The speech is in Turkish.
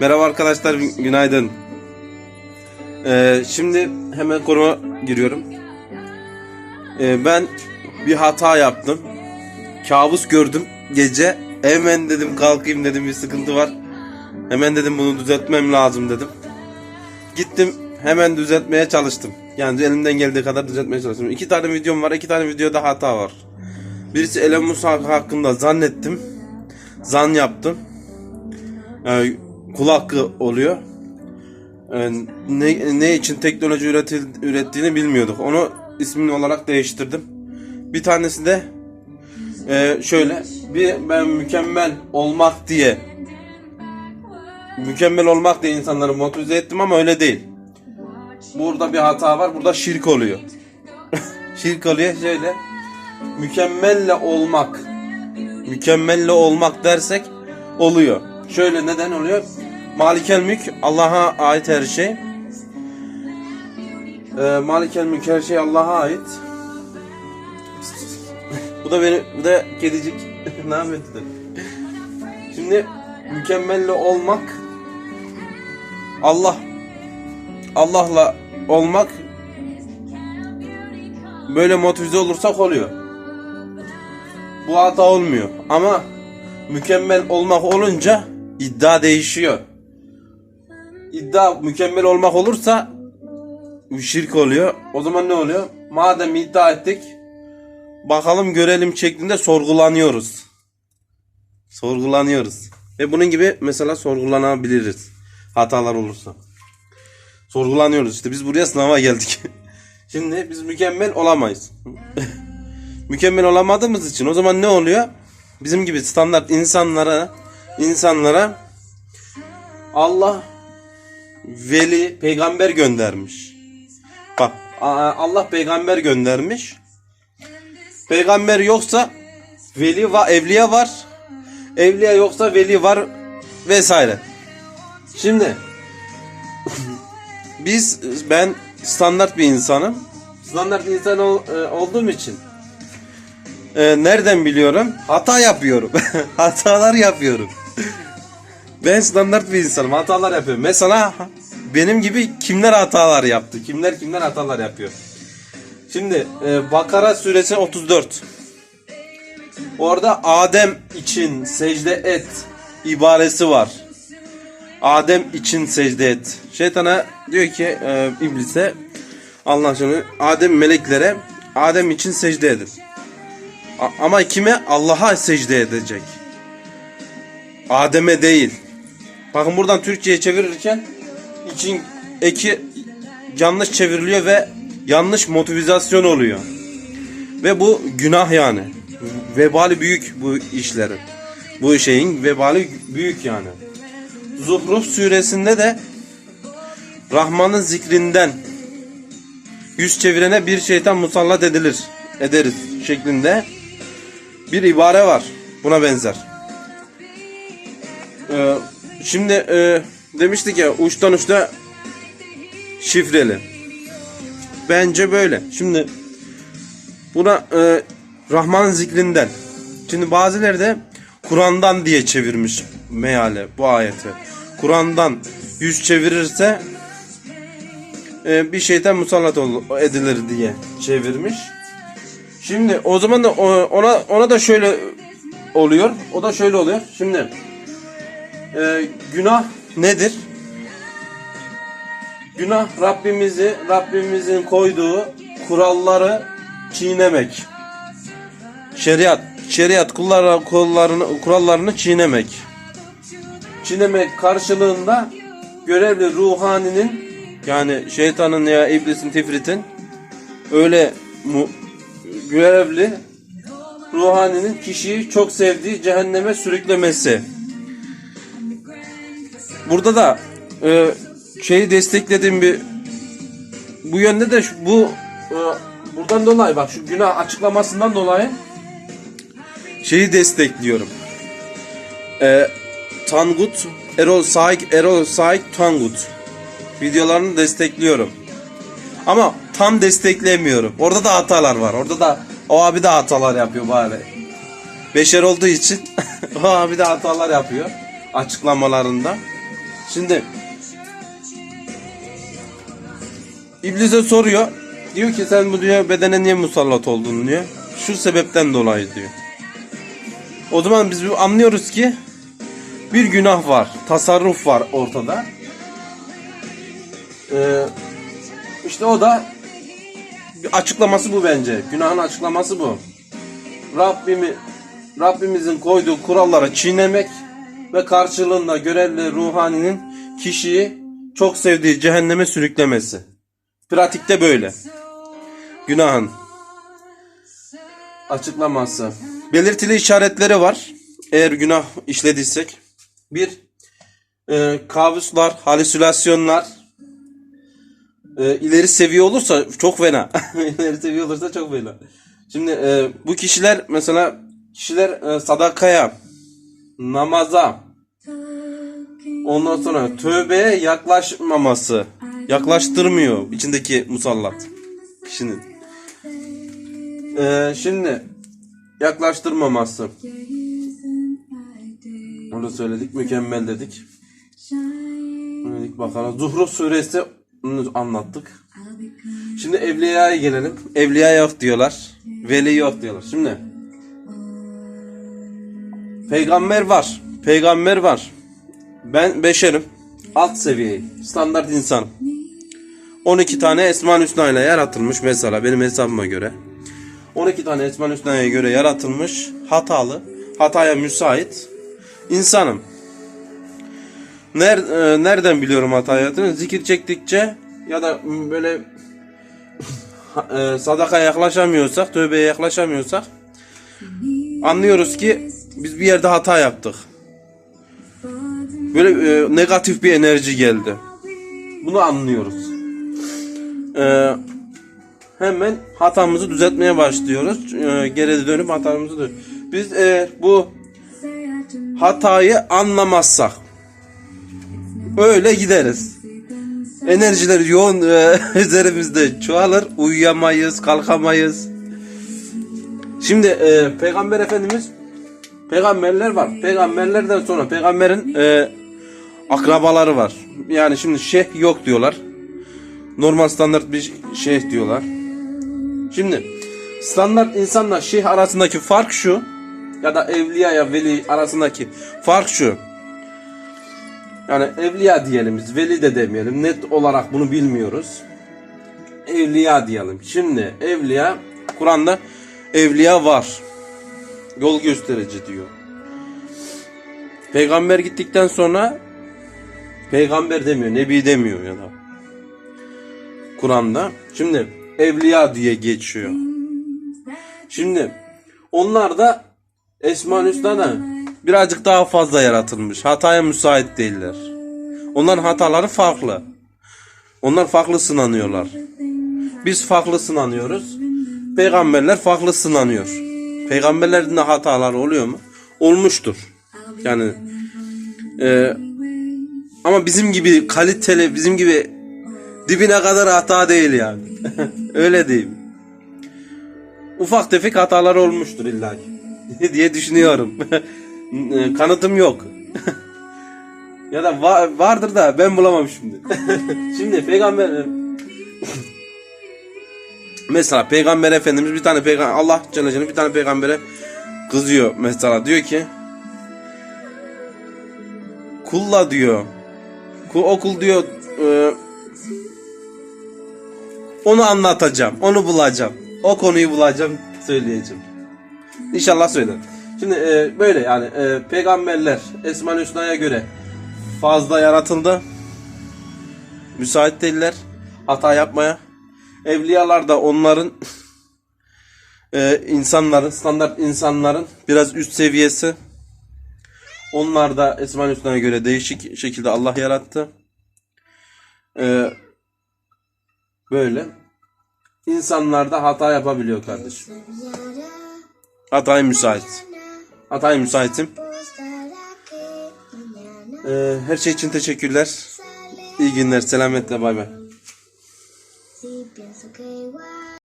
Merhaba arkadaşlar, günaydın. Ee, şimdi hemen konuma giriyorum. Ee, ben bir hata yaptım. Kabus gördüm gece. Hemen dedim kalkayım dedim bir sıkıntı var. Hemen dedim bunu düzeltmem lazım dedim. Gittim hemen düzeltmeye çalıştım. Yani elimden geldiği kadar düzeltmeye çalıştım. İki tane videom var, iki tane videoda hata var. Birisi Elon Musk hakkında zannettim. Zan yaptım. Yani kul hakkı oluyor. Yani ne, ne için teknoloji üretil, ürettiğini bilmiyorduk. Onu ismini olarak değiştirdim. Bir tanesi de e, şöyle bir ben mükemmel olmak diye mükemmel olmak diye insanları motive ettim ama öyle değil. Burada bir hata var. Burada şirk oluyor. şirk oluyor şöyle. Mükemmelle olmak. Mükemmelle olmak dersek oluyor. Şöyle neden oluyor? Malikel mülk Allah'a ait her şey. Ee, Malikel mülk her şey Allah'a ait. bu da beni, bu da kedicik. ne yapıyorsun? Şimdi mükemmelle olmak Allah Allah'la olmak böyle motive olursak oluyor. Bu hata olmuyor. Ama mükemmel olmak olunca iddia değişiyor. İddia mükemmel olmak olursa şirk oluyor. O zaman ne oluyor? Madem iddia ettik bakalım görelim şeklinde sorgulanıyoruz. Sorgulanıyoruz. Ve bunun gibi mesela sorgulanabiliriz. Hatalar olursa. Sorgulanıyoruz işte biz buraya sınava geldik. Şimdi biz mükemmel olamayız. mükemmel olamadığımız için o zaman ne oluyor? Bizim gibi standart insanlara insanlara Allah veli peygamber göndermiş. Bak Allah peygamber göndermiş. Peygamber yoksa veli var, evliya var. Evliya yoksa veli var vesaire. Şimdi biz ben standart bir insanım. Standart insan ol- e, olduğum için e, nereden biliyorum? Hata yapıyorum. Hatalar yapıyorum. Ben standart bir insanım. Hatalar yapıyorum. Mesela benim gibi kimler hatalar yaptı? Kimler kimler hatalar yapıyor? Şimdi e, Bakara suresi 34. Orada Adem için secde et ibaresi var. Adem için secde et. Şeytana diyor ki e, iblise Allah aşkına Adem meleklere Adem için secde edin. A- ama kime? Allah'a secde edecek. Adem'e değil. Bakın buradan Türkçe'ye çevirirken için eki yanlış çevriliyor ve yanlış motivasyon oluyor. Ve bu günah yani. Vebali büyük bu işlerin. Bu şeyin vebali büyük yani. Zuhruf suresinde de Rahman'ın zikrinden yüz çevirene bir şeytan musallat edilir. Ederiz şeklinde bir ibare var. Buna benzer. Ee, şimdi e, demiştik ya uçtan uçta şifreli. Bence böyle. Şimdi buna e, Rahman zikrinden. Şimdi bazıları da Kur'an'dan diye çevirmiş meale bu ayeti. Kur'an'dan yüz çevirirse e, bir şeytan musallat edilir diye çevirmiş. Şimdi o zaman da ona ona da şöyle oluyor. O da şöyle oluyor. Şimdi e, günah nedir? Günah Rabbimizi Rabbimizin koyduğu kuralları çiğnemek. Şeriat şeriat kullara kullarını kurallarını çiğnemek. Çiğnemek karşılığında görevli ruhaninin yani şeytanın ya iblisin tifritin öyle mu, görevli ruhaninin kişiyi çok sevdiği cehenneme sürüklemesi. Burada da e, şeyi desteklediğim bir bu yönde de şu- bu e, buradan dolayı bak şu günah açıklamasından dolayı şeyi destekliyorum. E, Tangut Erol Saik Erol Saik Tangut videolarını destekliyorum. Ama tam desteklemiyorum. Orada da hatalar var. Orada da o abi de hatalar yapıyor bari. Beşer olduğu için o abi de hatalar yapıyor açıklamalarında. Şimdi İblise soruyor. Diyor ki sen bu diyor bedene niye musallat oldun diyor. Şu sebepten dolayı diyor. O zaman biz anlıyoruz ki bir günah var, tasarruf var ortada. Ee, işte o da açıklaması bu bence. Günahın açıklaması bu. Rabbimi Rabbimizin koyduğu kurallara çiğnemek ve karşılığında görevli ruhaninin kişiyi çok sevdiği cehenneme sürüklemesi. Pratikte böyle. Günahın açıklaması. Belirtili işaretleri var. Eğer günah işlediysek. Bir, e, kabuslar, halüsinasyonlar. E, ileri seviye olursa çok fena. ileri seviye olursa çok fena. Şimdi e, bu kişiler mesela kişiler e, sadakaya, namaza, ondan sonra tövbeye yaklaşmaması, yaklaştırmıyor içindeki musallat kişinin. E, şimdi yaklaştırmaması. Onu söyledik, mükemmel dedik. Dedik bakalım. Zuhruf suresi anlattık. Şimdi evliyaya gelelim. Evliya yok diyorlar. Veli yok diyorlar. Şimdi peygamber var. Peygamber var. Ben beşerim. Alt seviyeyim. Standart insan. 12 tane Esma-ül Hüsna ile yaratılmış mesela benim hesabıma göre. 12 tane Esma-ül Hüsna'ya göre yaratılmış hatalı, hataya müsait insanım. Ner, e, nereden biliyorum hata yaptığını? Zikir çektikçe ya da böyle e, sadakaya yaklaşamıyorsak, tövbeye yaklaşamıyorsak anlıyoruz ki biz bir yerde hata yaptık. Böyle e, negatif bir enerji geldi. Bunu anlıyoruz. E, hemen hatamızı düzeltmeye başlıyoruz. E, geri dönüp hatamızı dön. Biz e, bu hatayı anlamazsak öyle gideriz. Enerjiler yoğun e, üzerimizde çoğalır. Uyuyamayız, kalkamayız. Şimdi e, Peygamber Efendimiz peygamberler var. Peygamberlerden sonra peygamberin e, akrabaları var. Yani şimdi şeyh yok diyorlar. Normal standart bir şeyh diyorlar. Şimdi standart insanla şeyh arasındaki fark şu ya da evliya ya veli arasındaki fark şu. Yani evliya diyelim biz, veli de demeyelim. Net olarak bunu bilmiyoruz. Evliya diyelim. Şimdi evliya, Kur'an'da evliya var. Yol gösterici diyor. Peygamber gittikten sonra peygamber demiyor, nebi demiyor ya da. Kur'an'da. Şimdi evliya diye geçiyor. Şimdi onlar da Esma-ül Hüsna'da birazcık daha fazla yaratılmış. Hataya müsait değiller. Onların hataları farklı. Onlar farklı sınanıyorlar. Biz farklı sınanıyoruz. Peygamberler farklı sınanıyor. Peygamberlerin de hataları oluyor mu? Olmuştur. Yani e, ama bizim gibi kaliteli, bizim gibi dibine kadar hata değil yani. Öyle diyeyim. Ufak tefek hatalar olmuştur illa ki diye düşünüyorum. Kanıtım yok. ya da va- vardır da ben bulamam şimdi. şimdi peygamber mesela peygamber efendimiz bir tane peygamber Allah Celle Celaluhu bir tane peygambere kızıyor mesela diyor ki kulla diyor kul okul diyor e, onu anlatacağım onu bulacağım o konuyu bulacağım söyleyeceğim İnşallah söylerim. Şimdi e, böyle yani e, peygamberler Esma-ül Hüsna'ya göre fazla yaratıldı. Müsait değiller hata yapmaya. Evliyalar da onların e, insanların, standart insanların biraz üst seviyesi. Onlar da Esma-ül Hüsna'ya göre değişik şekilde Allah yarattı. E, böyle. İnsanlar da hata yapabiliyor kardeşim. Hataya müsait. Hataya müsaitim. Ee, her şey için teşekkürler. İyi günler. Selametle bay bay. Pienso que igual